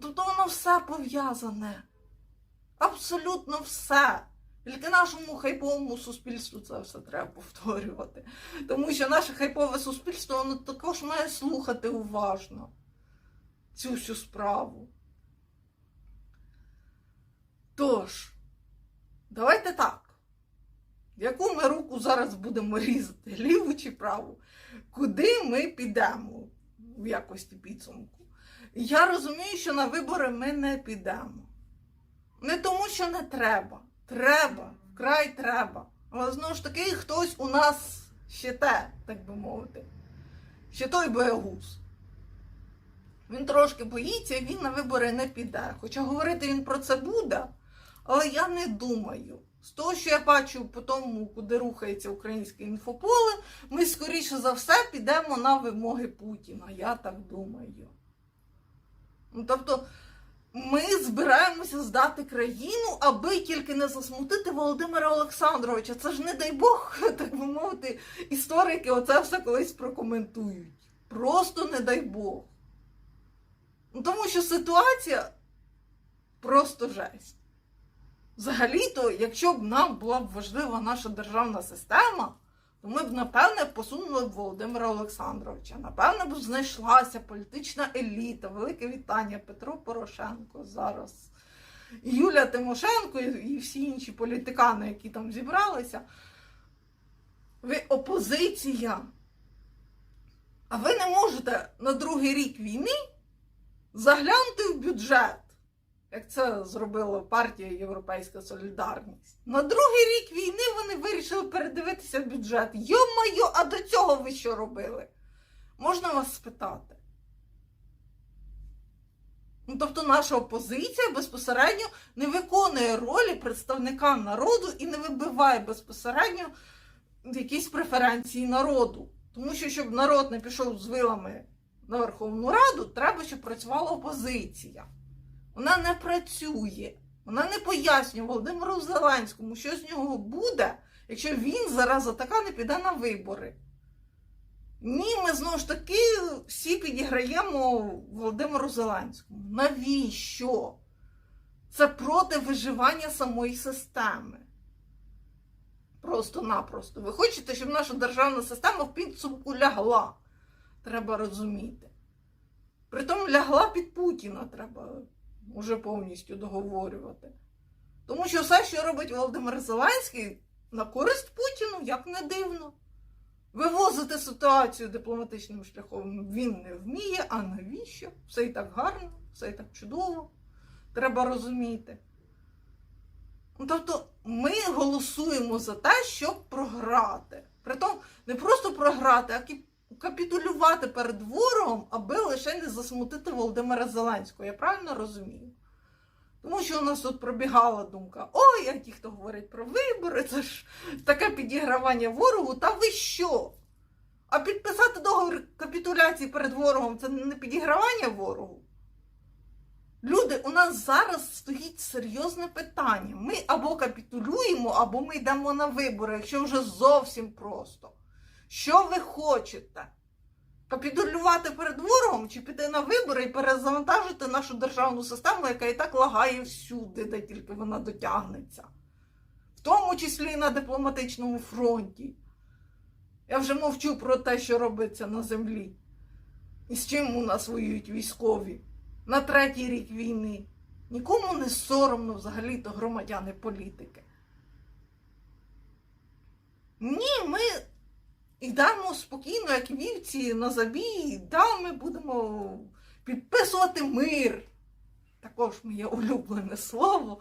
Тобто воно все пов'язане. Абсолютно все. Тільки нашому хайповому суспільству це все треба повторювати. Тому що наше хайпове суспільство воно також має слухати уважно цю всю справу. Тож, давайте так. Яку ми руку зараз будемо різати, ліву чи праву? Куди ми підемо в якості підсумку? Я розумію, що на вибори ми не підемо. Не тому, що не треба. Треба, вкрай треба. Але знову ж таки, хтось у нас ще те, так би мовити. Ще той боягуз. Він трошки боїться, він на вибори не піде. Хоча говорити він про це буде, але я не думаю. З того, що я бачу по тому, куди рухається українське інфополе, ми, скоріше за все, підемо на вимоги Путіна. Я так думаю. Ну, тобто, ми збираємося здати країну, аби тільки не засмутити Володимира Олександровича. Це ж не дай Бог, так би мовити, історики оце все колись прокоментують. Просто не дай Бог. Ну, тому що ситуація просто жесть. Взагалі-то, якщо б нам була б важлива наша державна система, то ми б, напевне, посунули б Володимира Олександровича. Напевне, б знайшлася політична еліта, велике вітання Петро Порошенко зараз. І Юлія Тимошенко і всі інші політикани, які там зібралися. Ви опозиція. А ви не можете на другий рік війни заглянути в бюджет, як це зробила партія Європейська Солідарність. На другий рік війни вони вирішили передивитися бюджет. Йо-майо, а до цього ви що робили? Можна вас спитати? Ну, тобто наша опозиція безпосередньо не виконує ролі представника народу і не вибиває безпосередньо якісь преференції народу. Тому що, щоб народ не пішов з вилами на Верховну Раду, треба, щоб працювала опозиція. Вона не працює. Вона не пояснює Володимиру Зеленському, що з нього буде, якщо він зараза така не піде на вибори. Ні, ми знову ж таки всі підіграємо Володимиру Зеленському. Навіщо? Це проти виживання самої системи. Просто-напросто. Ви хочете, щоб наша державна система в підсумку лягла. Треба розуміти. Притом лягла під Путіна, треба уже повністю договорювати. Тому що все, що робить Володимир Зеленський, на користь Путіну, як не дивно. Вивозити ситуацію дипломатичним шляхом він не вміє, а навіщо? Все і так гарно, все і так чудово. Треба розуміти. Ну, Тобто ми голосуємо за те, щоб програти. Притом не просто програти, а капітулювати перед ворогом, аби лише не засмутити Володимира Зеленського. Я правильно розумію? Тому що у нас тут пробігала думка: ой, а ті, хто говорять про вибори, це ж таке підігравання ворогу, та ви що? А підписати договір капітуляції перед ворогом це не підігравання ворогу? Люди, у нас зараз стоїть серйозне питання. Ми або капітулюємо, або ми йдемо на вибори, якщо вже зовсім просто. Що ви хочете? Капітулювати перед ворогом чи піти на вибори і перезавантажити нашу державну систему, яка і так лагає всюди, де тільки вона дотягнеться, в тому числі і на дипломатичному фронті. Я вже мовчу про те, що робиться на землі. І з чим у нас воюють військові на третій рік війни. Нікому не соромно взагалі-то громадяни політики. Ні, ми йдемо спокійно, як вівці на забій, да, ми будемо підписувати мир. Також моє улюблене слово.